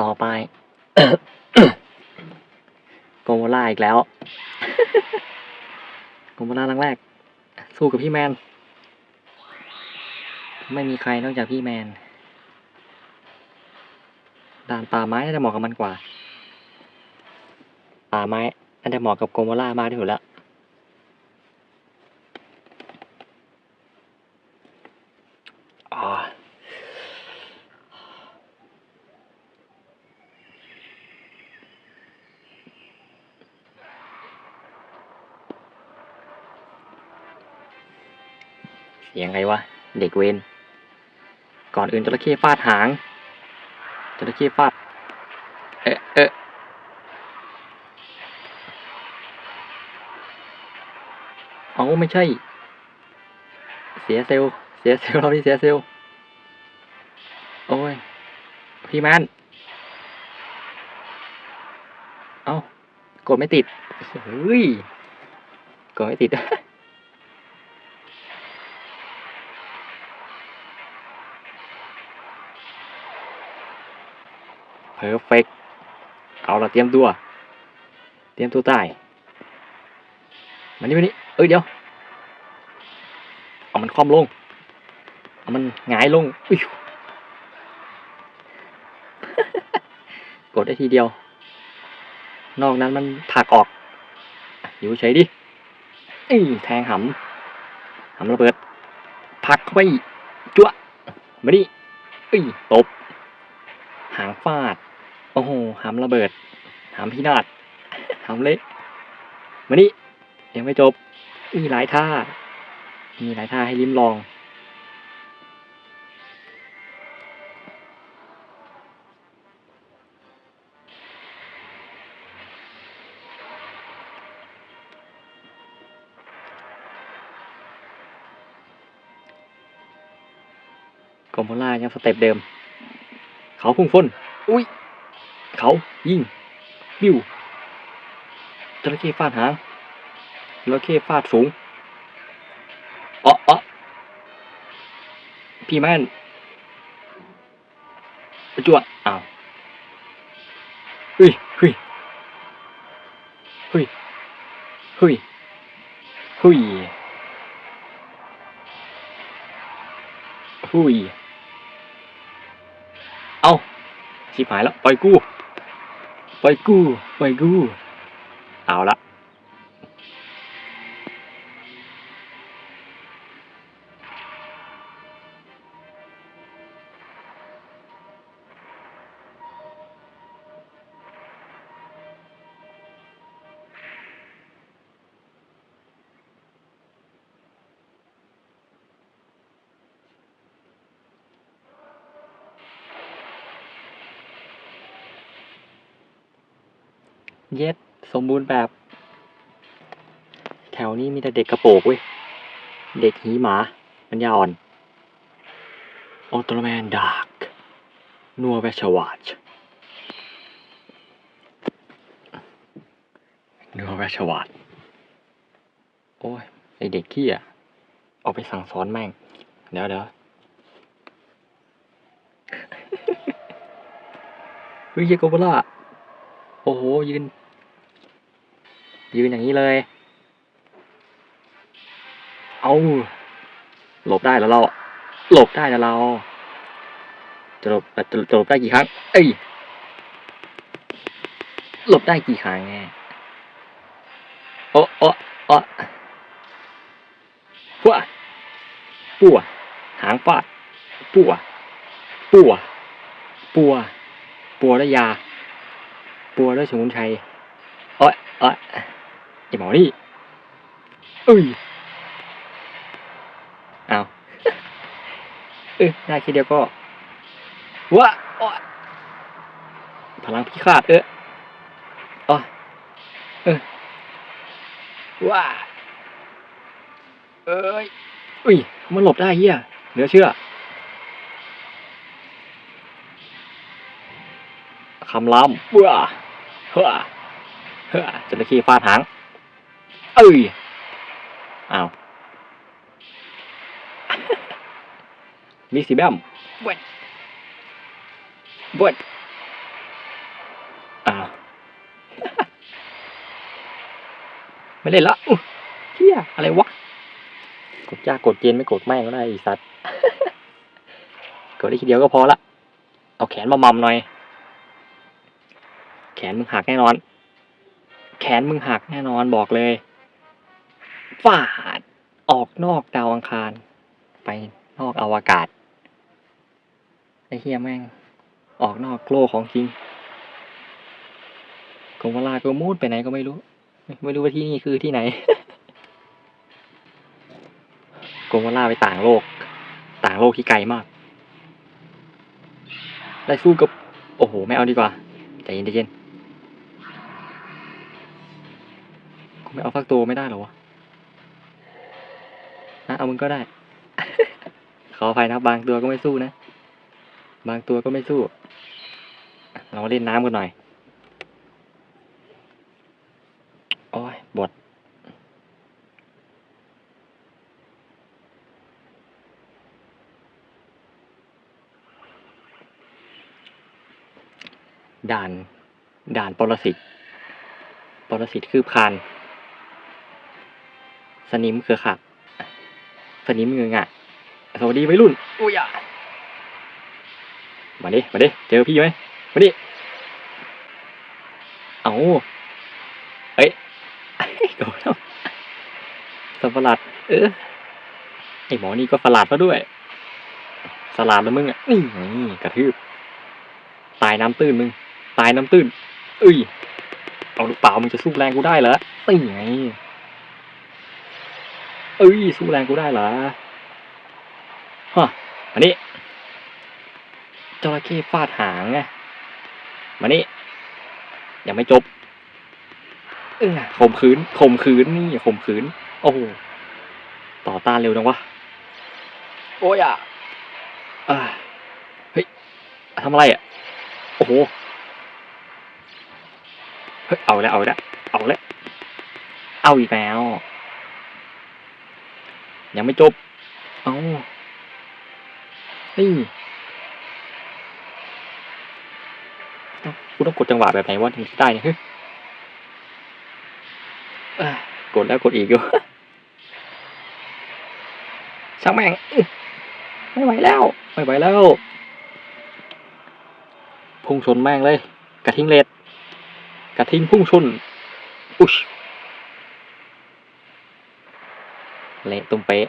ต่อไปโกโมล่าอีกแล้วโกโมล่าครั้งแรก สู้กับพี่แมน ไม่มีใครนอกจากพี่แมน ด่านป่าไม้น่าจะเหมาะกับมันกว่า ป่าไม้น่าจะเหมาะกับโกโมล่ามากที่สุดแล้ว อ่า เสี ยงไงวะ เด็กเวนก่อนอื่นจระเข้ฟาดหางจระเข้ฟาด เอ๊ะเอ๊ะเอาไม่ใช่ เสียเซลเสียเซลเราที่เสียเซลโอ้ย พี่แมนเอากดไม่ติดเฮ้ยกดไม่ติด เพอร์เฟกเอาละเตรียมตัว เตรียมตัวตายมันนี่มันนี่เอ้ยเดี๋ยว เอามันคว่ำลง เอามันหงายลงอุ้ยกดได้ทีเดียว นอกนั้นมันผักออก อยู่เฉยดิอื้อแทงหำหำระเบิดผักเข้าไปจั่วมาดิเอ้ยตบ หางฟาด โอ้โหหำระเบิดหำพินาศหำเละมานี่ยังไม่จบ มีหลายท่า มีหลายท่าให้ลิ้มลอง กอมโพล่ายังสเต็ปเดิม เขาพุ่งฟุ้นอุ้ย เขายิงบิวจระเข้ฟาดหางจระเข้ฟาดสูงอ๋ออ๋อพี่แม่นจวดอ้าวเฮ้ยเฮ้ยเฮ้ยเฮ้ยเฮ้ยเฮ้ยเอาชิบหายแล้วปล่อยกู ปล่อยกูปล่อยกูเอาละ เย็ด สมบูรณ์แบบ แถวนี้มีแต่เด็กกระโปงเว้ย เด็กหีหมาปัญญาอ่อนออตโแมนดาร์กนัวเวชวาชนัวเวชวาชโอ้ย ไอเด็กขี้อะเอาไปสั่งสอนแม่ง เดี๋ยวเดี๋ยวเฮ้ยเยโกบล่าโอ้โห ยืน ยืนอย่างนี้เลย เอาหลบได้แล้วเราหลบได้แล้วเรา จะหลบจะจะหลบได้กี่ครั้ง เอ้ย หลบได้กี่ครั้งแน่โอ้โอ้โอ้ปัวปัวหางฟาดปัวปัวปัวปัวด้วยยาปัวด้วยสมุนไพรโอ้ยโอ้ย ไอหมอนี่เอ้ยเอาเออได้แค่เดียวก็ว้าพลังพิฆาตเอออ้ยเออว้าเอ้ยอุ้ย มันหลบได้เฮียเหลือเชื่อคำรามเบื่อเฮ้อเฮ้อจระเข้ฟาดหาง เอ้ยอ้าวมีสีแบมบวชบวชอ้าวไม่เล่นละเฮียอะไรวะ กดจ้ากดเจนไม่กดแม่ก็ได้อีสัตว์ กดได้ทีเดียวก็พอละ เอาแขนมามัมหน่อย แขนมึงหักแน่นอน แขนมึงหักแน่นอนบอกเลย ฟาดออกนอกดาวอังคาร ไปนอกอวกาศไอ้เฮียแม่ง ออกนอกโลกของจริงกรมวลาก็มูดไปไหนก็ไม่รู้ ไม่รู้ว่าที่นี่คือที่ไหนกรมวลาไปต่างโลก ต่างโลกที่ไกลมากได้สู้กับ โอ้โห ไม่เอาดีกว่า ใจเย็นใจเย็นกูไม่เอาฟักตัวไม่ได้หรอวะะเอามึงก็ได้ ขออภัยนะบางตัวก็ไม่สู้นะ บางตัวก็ไม่สู้ เรามาเล่นน้ำกันหน่อย โอ้ยบดด่าน ด่านปรสิต ปรสิตคือพาน สนิมคือขัก สนิมเงืองอะสวัสดีวัยรุ่นอุ้ยอะมาดิมาดิเจอพี่ไหมมาดิเอาเอ้ยโกรธแล้วสัตว์ประหลาดเออไอหมอนี่ก็ประหลาดซะด้วย สลาดแล้วมึงอะนี่ไงกระทืบตายน้ำตื้นมึง ตายน้ำตื้นเอ้ยเอาลูกเปล่ามึงจะสู้แรงกูได้เหรอนี่ไง เอ้ยสู้แรงกูได้เหรอฮะมานี่จระเข้ฟาดหางไงมานี่ยังไม่จบเออข่มขืนข่มขืนนี่ข่มขืน โอ้โหต่อต้านเร็วจังวะโอ้ยอะอ่าเฮ้ยทำอะไรอะโอ้โหเฮ้ยเอาแล้วเอาแล้วเอาแล้วเอาอีกแล้ว ยังไม่จบ เอานี่เอ้ากูต้องกดจังหวะแบบไหนวะถึงจะได้เนี่ยเฮ้ยเอ้ยกดแล้วกดอีกอยู่ช่างแม่งอื้อไม่ไหวแล้ว ไม่ไหวแล้ว พุ่งชนแม่งเลย กระทิงเลดกระทิงพุ่งชน อุ๊ย เละตุ้มเป๊ะ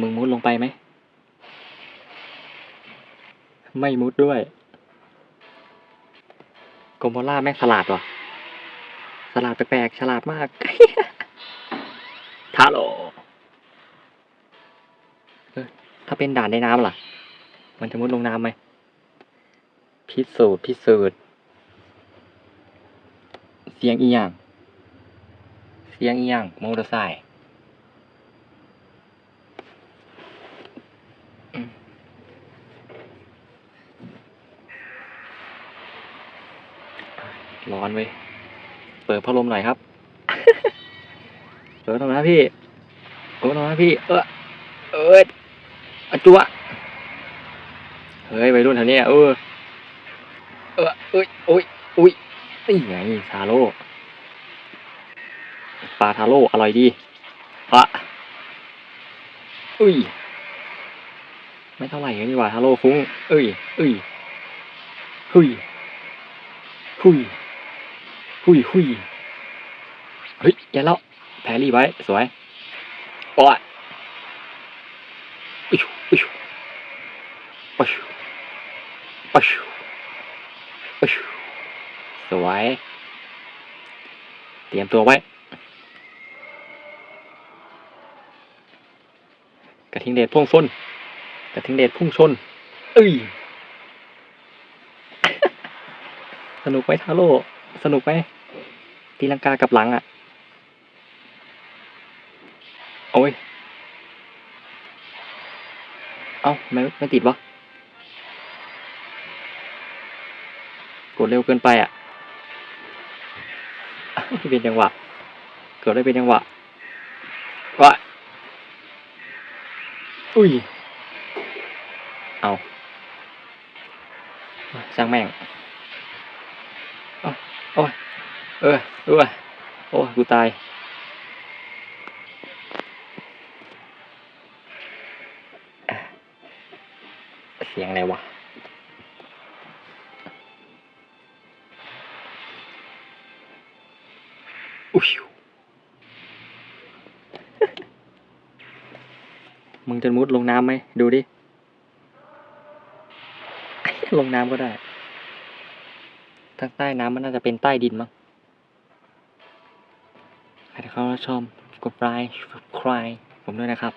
มึงมุดลงไปไหม ไม่มุดด้วยโกโมล่าแม่งฉลาดว่ะฉลาดแปลกๆฉลาดมากทาโลเออถ้าเป็นด่านในน้ำล่ะ มันจะมุดลงน้ำไหม พิสูจน์พิสูจน์เสียงอีหยังเสียงอีหยังมอเตอร์ไซค์ร้อนเว้ย เปิดพัดลมหน่อยครับ เปิดพัดลมนะพี่เปิดพัดลมนะพี่ เออเอยอะจัวเฮ้ยวัยรุ่นแถวนี้เออ เออเอ้ยโอ้ยอุ้ยนี่ไงทาโร่ปลาทาโร่อร่อยดีปะอุ้ย ไม่เท่าไหร่กันดีกว่าทาโร่คุ้งเอ้ยเอ้ยหุยหุยหุยหุยเฮ้ยอย่แล้วแพรรี่ไว้ สวยปอดอิชอิชปัชปัชปัช สวย เตรียมตัวไว้ กระทิงเดชพุ่งชน กระทิงเดชพุ่งชน เอ้ย สนุกไหมทาโร่ สนุกไหมตีลังกากับหลังอะ โอ้ย เอ้า ไม่ไม่ติดวะ ดเร็วเกินไปอะเป็นจังหวะเกิดได้เป็นจังหวะวะอุ้ย เอาช่างแม่งโอ้โอ้เออเออโอ้กูตายเสียงอะไรวะ มึงจะมุดลงน้ำไหม ดูดิ ลงน้ำก็ได้ ทางใต้น้ำมันน่าจะเป็นใต้ดินมั้งใครที่เขาชอบกดไลค์กดคลายผมด้วยนะครับ